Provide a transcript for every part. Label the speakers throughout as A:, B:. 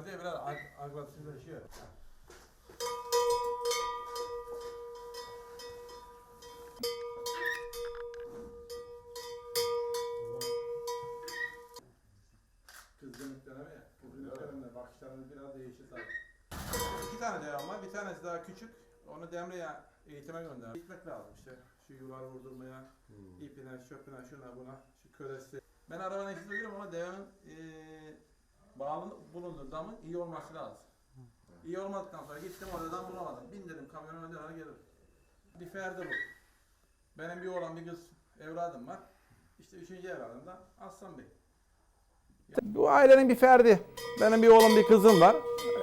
A: Gördü ya biraz ag- agresifleşiyor. Kızgınlıktan ama ya. Kızgınlıklarında bakışlarınız biraz değişir tabii. İki tane devam var. Bir tanesi daha küçük. Onu Demre'ye eğitime gönderdim. Gitmek lazım işte. Şu yuvar vurdurmaya, ipine, çöpüne, şuna buna, şu kölesi. Ben arabanın eksik biliyorum ama devenin eee bağlı bulunduğu damın iyi olması lazım. İyi olmadıktan sonra gittim oradan bulamadım. Bindirdim kamyona döner gelir. Bir ferdi bu. Benim bir oğlan bir kız evladım var. İşte üçüncü evladım da Aslan Bey.
B: Bu ailenin bir ferdi. Benim bir oğlum bir kızım var.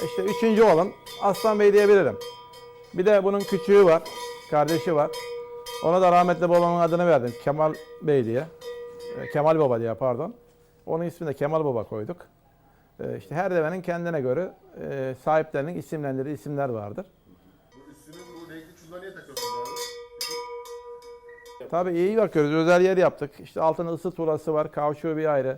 B: İşte üçüncü oğlum Aslan Bey diyebilirim. Bir de bunun küçüğü var. Kardeşi var. Ona da rahmetli babamın adını verdim. Kemal Bey diye. E, Kemal Baba diye pardon. Onun ismini de Kemal Baba koyduk. E, İşte her devenin kendine göre e, sahiplerinin isimlendirdiği isimler vardır.
C: Bu üstünün bu renkli çulları niye takıyorsunuz abi?
B: Tabii iyi bakıyoruz. Özel yer yaptık. İşte altında ısı turası var. Kavşuğu bir ayrı.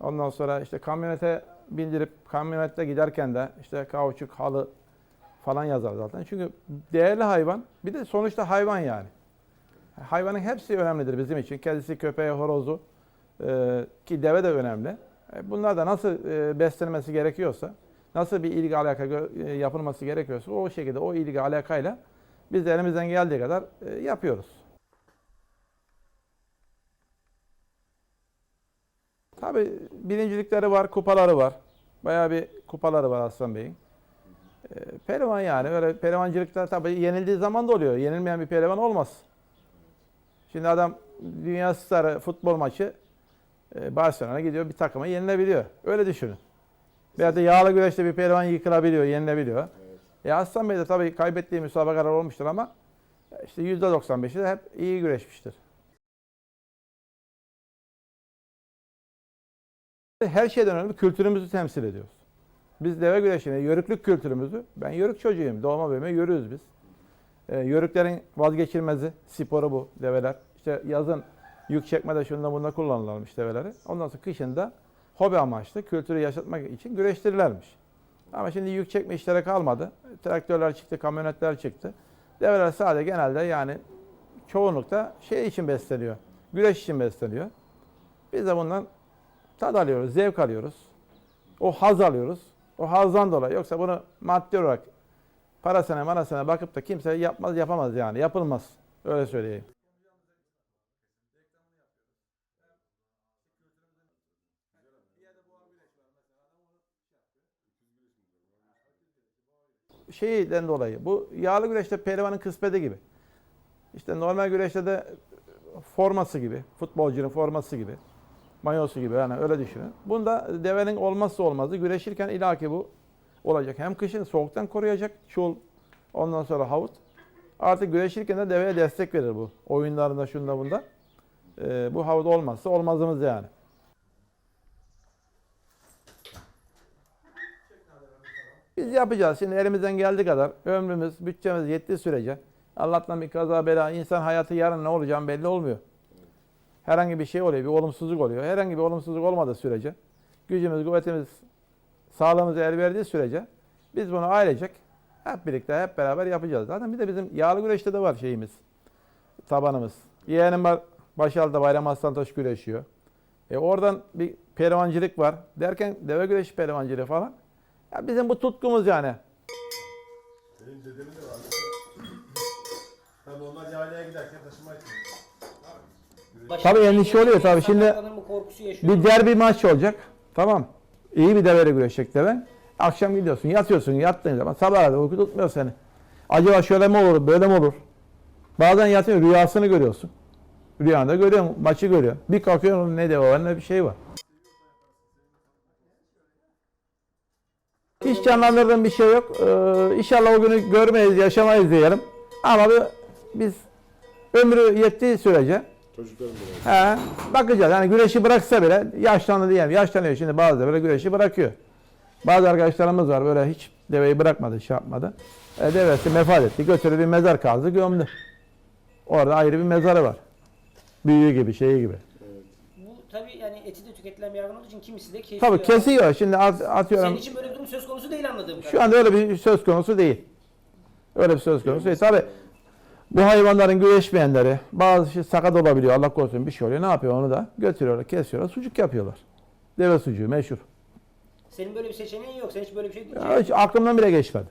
B: Ondan sonra işte kamyonete bindirip kamyonette giderken de işte kauçuk, halı falan yazar zaten. Çünkü değerli hayvan. Bir de sonuçta hayvan yani. Hayvanın hepsi önemlidir bizim için. Kedisi, köpeği, horozu e, ki deve de önemli. E, bunlar da nasıl e, beslenmesi gerekiyorsa, nasıl bir ilgi alaka e, yapılması gerekiyorsa o şekilde o ilgi alakayla biz de elimizden geldiği kadar e, yapıyoruz. Tabii birincilikleri var, kupaları var. Bayağı bir kupaları var Aslan Bey'in. Ee, pehlivan yani öyle pehlivancılıkta tabii yenildiği zaman da oluyor. Yenilmeyen bir pehlivan olmaz. Şimdi adam dünya starı futbol maçı e, Barcelona'ya gidiyor bir takıma yenilebiliyor. Öyle düşünün. Veya da yağlı güreşte bir pehlivan yıkılabiliyor, yenilebiliyor. E Aslan Bey de tabii kaybettiği müsabakalar olmuştur ama işte %95'i de hep iyi güreşmiştir. Her şeyden önemli kültürümüzü temsil ediyoruz. Biz deve güreşini, yörüklük kültürümüzü, ben yörük çocuğuyum, doğma büyüme yörüğüz biz. Ee, yörüklerin vazgeçilmezi, sporu bu develer. İşte yazın yük çekmede şunda bunda kullanılırmış develeri. Ondan sonra kışın da hobi amaçlı kültürü yaşatmak için güreştirirlermiş. Ama şimdi yük çekme işlere kalmadı. Traktörler çıktı, kamyonetler çıktı. Develer sadece genelde yani çoğunlukta şey için besleniyor. Güreş için besleniyor. Biz de bundan tad alıyoruz, zevk alıyoruz. O haz alıyoruz. O hazdan dolayı. Yoksa bunu maddi olarak parasına marasına bakıp da kimse yapmaz yapamaz yani. Yapılmaz. Öyle söyleyeyim. Şeyden dolayı. Bu yağlı güreşte pehlivanın kısmeti gibi. İşte normal güreşte de forması gibi. Futbolcunun forması gibi mayosu gibi yani öyle düşünün. Bunda devenin olmazsa olmazı güreşirken ilaki bu olacak. Hem kışın soğuktan koruyacak çul ondan sonra havut. Artık güreşirken de deveye destek verir bu. Oyunlarında şunda bunda. Ee, bu havut olmazsa olmazımız yani. Biz yapacağız. Şimdi elimizden geldiği kadar ömrümüz, bütçemiz yettiği sürece Allah'tan bir kaza bela, insan hayatı yarın ne olacağı belli olmuyor herhangi bir şey oluyor, bir olumsuzluk oluyor. Herhangi bir olumsuzluk olmadığı sürece, gücümüz, kuvvetimiz, sağlığımız el verdiği sürece biz bunu ailecek hep birlikte, hep beraber yapacağız. Zaten bir de bizim yağlı güreşte de var şeyimiz, tabanımız. Yeğenim var, Başal'da Bayram Aslantaş güreşiyor. E oradan bir pehlivancılık var. Derken deve güreşi pehlivancılığı falan. Ya bizim bu tutkumuz yani.
C: Benim dedemin de var. Tabii onlar yaylaya giderken taşıma için.
B: Tabii endişe oluyor tabii. Şimdi
D: korkusu yaşıyor.
B: Bir derbi maç olacak. Tamam. İyi bir deveyle güreşecek deve. Akşam gidiyorsun, yatıyorsun. Yattığın zaman sabah kadar uyku tutmuyor seni. Acaba şöyle mi olur, böyle mi olur? Bazen yatıyorsun, rüyasını görüyorsun. Rüyanda görüyorsun, maçı görüyorsun. Bir kalkıyorsun ne deve var ne bir şey var. Hiç canlandırdığım bir şey yok. Ee, inşallah o günü görmeyiz, yaşamayız diyelim. Ama bu- biz ömrü yettiği sürece
C: Çocuklarım da var.
B: He, bakacağız. Yani güreşi bıraksa bile yaşlandı diyelim. Yaşlanıyor şimdi bazı da böyle güreşi bırakıyor. Bazı arkadaşlarımız var böyle hiç deveyi bırakmadı, şey yapmadı. E, devesi vefat etti. Götürdü bir mezar kazdı, gömdü. Orada ayrı bir mezarı var. Büyüğü gibi, şeyi gibi.
D: Yani eti de tüketilen bir hayvan olduğu için kimisi de kesiyor.
B: Tabii kesiyor. Şimdi at- atıyorum.
D: Senin için böyle bir durum söz konusu değil anladığım
B: Şu
D: kadarıyla.
B: anda öyle bir söz konusu değil. Öyle bir söz konusu değil. Tabii bu hayvanların güreşmeyenleri bazı şey sakat olabiliyor. Allah korusun bir şey oluyor. Ne yapıyor onu da götürüyorlar, kesiyorlar, sucuk yapıyorlar. Deve sucuğu meşhur.
D: Senin böyle bir seçeneğin yok. Sen hiç böyle bir şey
B: Ya hiç aklımdan bile geçmedi.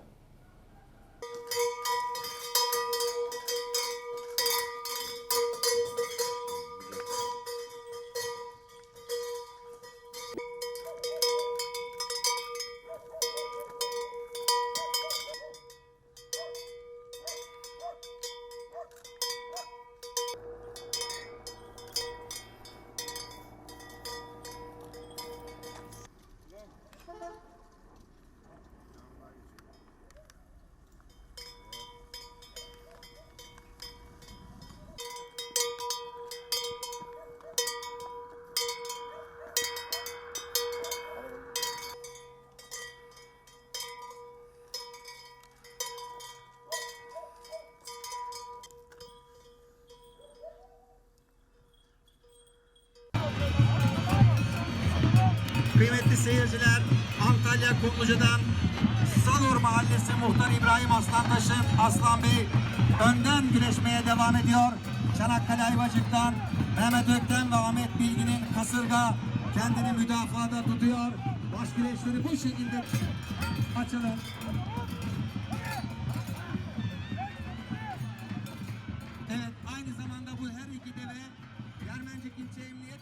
E: Kıymetli seyirciler, Antalya Kumluca'dan Salur Mahallesi Muhtar İbrahim Aslantaş'ın Aslan Bey önden güreşmeye devam ediyor. Çanakkale Ayvacık'tan Mehmet Ökten ve Ahmet Bilgin'in kasırga kendini müdafada tutuyor. Baş güreşleri bu şekilde açalım. Evet aynı zamanda bu her iki deve Yermencik İlçe Emniyet